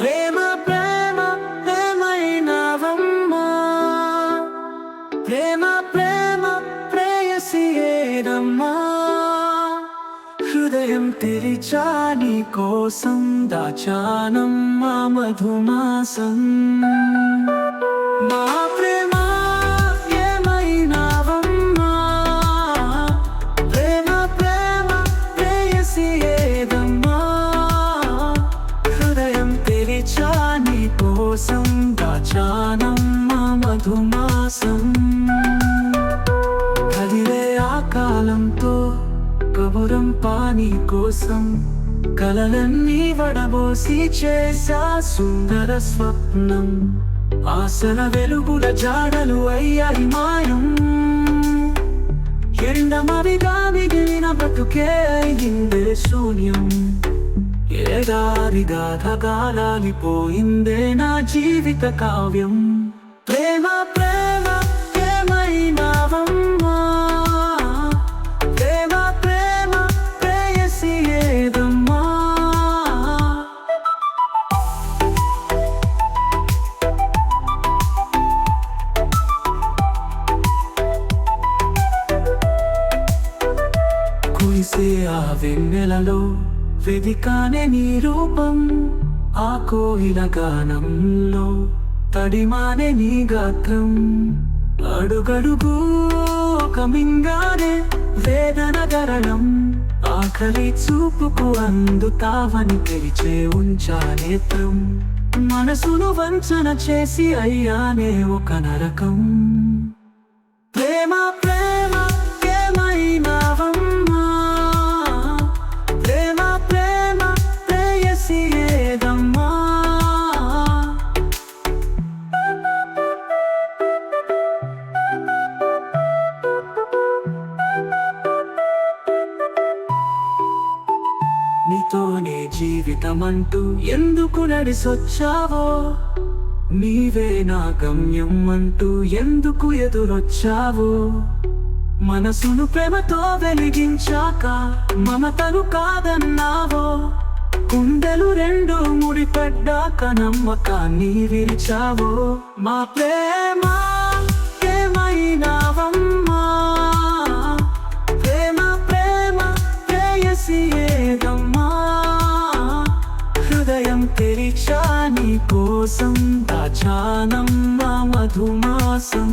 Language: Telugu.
ప్రేమ ప్రేమ ప్రేమైనవమ్మా ప్రేమ ప్రేమ ప్రేయసియేనమ్మా హృదయం తెరిచాని కోసం దాచానమ్మా మధుమాసం. కోసం దాచానమ్మ మధుమాసం. కదిలే ఆ కాలంతో కబురం పానీ కోసం కలలన్నీ వడబోసి చేశా సుందర స్వప్నం. ఆసన వెలుగుల జాడలు అయ్యాయి మాయం ఎండమవిగా మిగిలిన బతుకే అయిందే శూన్యం. ఏదారిగా ధగాలాలిపోయిందే నా జీవిత కావ్యం. ప్రేమ ప్రేమ ఏమైనావమ్మా ప్రేమ ప్రేమ ప్రేయసి ఏదమ్మా. కురిసే ఆ వెన్నెలలో వెదికానే నీ రూపం ఆ కోయిల గానంలో తడిమానే నీ గాత్రం. అడుగడుగు ఒక మింగానే వేదన గరణం ఆఖరి చూపుకు అందుతావని తెరిచే ఉంచా నేత్రం. మనసును వంచన చేసి అయ్యానే ఒక నరకం. ప్రేమ నీతోనే జీవితమంటూ ఎందుకు నడిసొచ్చావో? నీవే నా గమ్యం అంటూ ఎందుకు ఎదురొచ్చావో? మనసును ప్రేమతో వెలిగించాక మమతను కాదన్నావో? కుండలు రెండు ముడిపడ్డాక నమ్మకాన్ని విరిచావో? మా ప్రేమ తెరిచా నీ కోసం దాచానమ్మా మధుమాసం